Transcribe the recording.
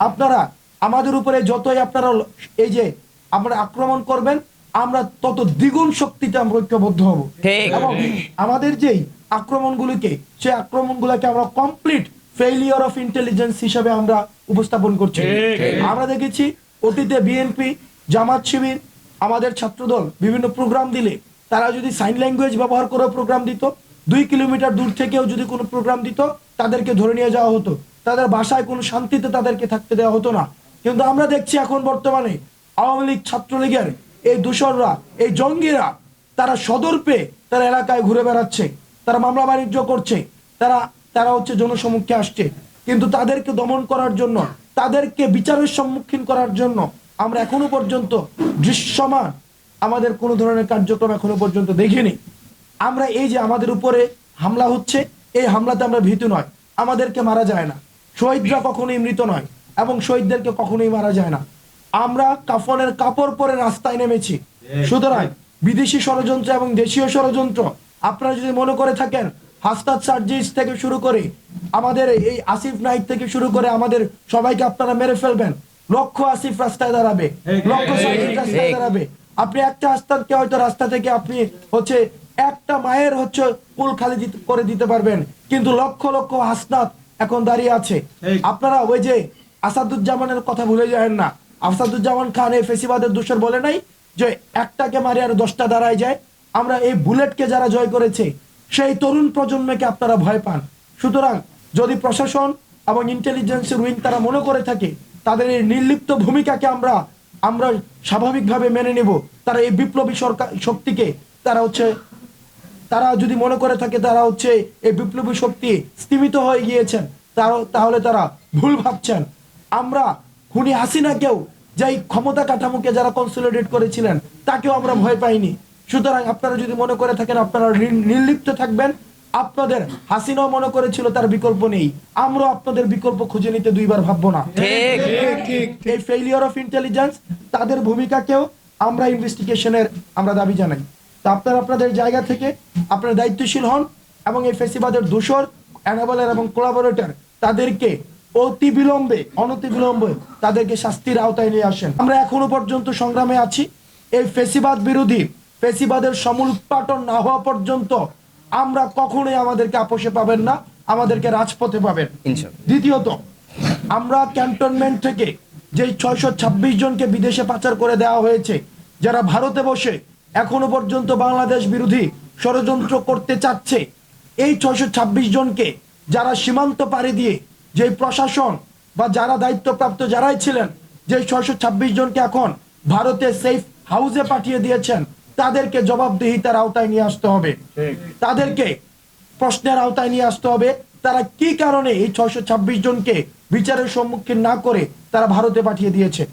আপনারা আমাদের উপরে যতই আপনারা এই যে আমরা আক্রমণ করবেন আমরা তত দ্বিগুণ শক্তিতে আমরা ঐক্যবদ্ধ হব। ঠিক। এবং আমাদের যেই আক্রমণগুলিকে সেই আক্রমণগুলোকে আমরা কমপ্লিট ফেইলিয়ার অফ ইন্টেলিজেন্স হিসাবে আমরা উপস্থাপন করছি। আমরা দেখেছি অতীতে বিএনপি জামাত শিবির আমাদের ছাত্রদল বিভিন্ন প্রোগ্রাম দিলে তারা যদি সাইন ল্যাঙ্গুয়েজ ব্যবহার করে প্রোগ্রাম দিত দুই কিলোমিটার দূর থেকেও যদি কোনো প্রোগ্রাম দিত তাদেরকে ধরে নিয়ে যাওয়া হতো। তাদের বাসায় কোনো শান্তিতে তাদেরকে থাকতে দেওয়া হতো না। কিন্তু আমরা দেখছি এখন বর্তমানে আওয়ামী লীগ ছাত্রলীগের এই দূষররা, এই জঙ্গিরা, তারা সদর পেয়ে তারা এলাকায় ঘুরে বেড়াচ্ছে, তারা মামলা বাণিজ্য করছে, তারা তারা হচ্ছে জনসমুখে আসছে। কিন্তু তাদেরকে দমন করার জন্য, তাদেরকে বিচারের সম্মুখীন করার জন্য আমরা এখনও পর্যন্ত দৃশ্যমান আমাদের কোনো ধরনের কার্যক্রম এখনও পর্যন্ত দেখিনি। আমরা এই যে আমাদের উপরে হামলা হচ্ছে, এই হামলাতে আমরা ভীতু নয়, আমাদেরকে মারা যায় না। শহীদরা কখনোই মৃত নয় এবং শহীদদেরকে কখনোই মারা যায় না। আমরা কাফনের কাপড় পরে রাস্তায় নেমেছি। সুতরাং বিদেশি ষড়যন্ত্র এবং দেশীয় ষড়যন্ত্র আপনারা যদি মনে করে থাকেন হাস্তাদ সার্জিস থেকে শুরু করে আমাদের এই আসিফ নাইক থেকে শুরু করে আমাদের সবাইকে আপনারা মেরে ফেলবেন। লক্ষ আসিফ রাস্তায় দাঁড়াবে লক্ষ সার্জিস রাস্তায় দাঁড়াবে। আপনি একটা আস্তাদকে হয়তো রাস্তা থেকে আপনি হচ্ছে একটা মায়ের হচ্ছে কুল খালি করে দিতে পারবেন কিন্তু লক্ষ লক্ষ হাসনাত এখন দাঁড়িয়ে আছে। আপনারা ওই যে আসাদুজ্জামানের কথা ভুলে যাবেন না। আসাদুজ্জামান খান এই ফেসিবাদের দূষর বলে নাই যে একটাকে মারি আর দশটা দাঁড়ায় যায়। আমরা এই বুলেটকে যারা জয় করেছে সেই তরুণ প্রজন্মকে আপনারা ভয় পান। সুতরাং যদি প্রশাসন এবং ইন্টেলিজেন্সের উইং তারা মনে করে থাকে তাদের এই নির্লিপ্ত ভূমিকাকে আমরা আমরা স্বাভাবিকভাবে মেনে নেব। তারা এই বিপ্লবী সরকার শক্তিকে তারা হচ্ছে তারা যদি মনে করে থাকে তারা হচ্ছে এই বিপ্লবী শক্তি স্তীমিত হয়ে গিয়েছেন তাহলে তারা ভুল ভাবছেন। আমরা খুনি হাসিনাকেও যেই ক্ষমতা কাঠামোকে যারা কনসোলিডেট করেছিলেন তাকেও আমরা ভয় পাইনি। সুতরাং আপনারা যদি মনে করে থাকেন আপনারা নির- নির্লিপ্ত থাকবেন। আপনাদের হাসিনাও মনে করেছিল তার বিকল্প নেই। আমরা আপনাদের বিকল্প খুঁজে নিতে দুইবার ভাববো না। ঠিক। এই ফেইলিয়ার অফ ইন্টেলিজেন্স তাদের ভূমিকাকেও আমরা ইনভেস্টিগেশনের আমরা দাবি জানাই। তা আপনারা আপনাদের জায়গা থেকে আপনারা দায়িত্বশীল হন এবং এই ফেসিবাদের দূষর অ্যানাবলার এবং কোলাবোরেটর তাদেরকে অতি বিলম্বে অনতি বিলম্বে তাদেরকে শাস্তির আওতায় নিয়ে আসেন। আমরা এখনও পর্যন্ত সংগ্রামে আছি। এই ফেসিবাদ বিরোধী ফেসিবাদের সমূল উৎপাটন না হওয়া পর্যন্ত আমরা কখনোই আমাদেরকে আপোষে পাবেন না আমাদেরকে রাজপথে পাবেন। দ্বিতীয়ত আমরা ক্যান্টনমেন্ট থেকে যে ছয়শো ছাব্বিশ জনকে বিদেশে পাচার করে দেওয়া হয়েছে যারা ভারতে বসে এখনও পর্যন্ত বাংলাদেশ বিরোধী ষড়যন্ত্র করতে চাচ্ছে। এই ছয়শো ছাব্বিশ জনকে যারা সীমান্ত পাড়ি দিয়ে যে প্রশাসন বা যারা দায়িত্বপ্রাপ্ত যারাই ছিলেন যে ছয়শো ছাব্বিশ জনকে এখন ভারতে সেফ হাউসে পাঠিয়ে দিয়েছেন তাদেরকে জবাবদিহিতার আওতায় নিয়ে আসতে হবে। তাদেরকে প্রশ্নের আওতায় নিয়ে আসতে হবে তারা কি কারণে এই ছয়শো ছাব্বিশ জনকে বিচারের সম্মুখীন না করে তারা ভারতে পাঠিয়ে দিয়েছে?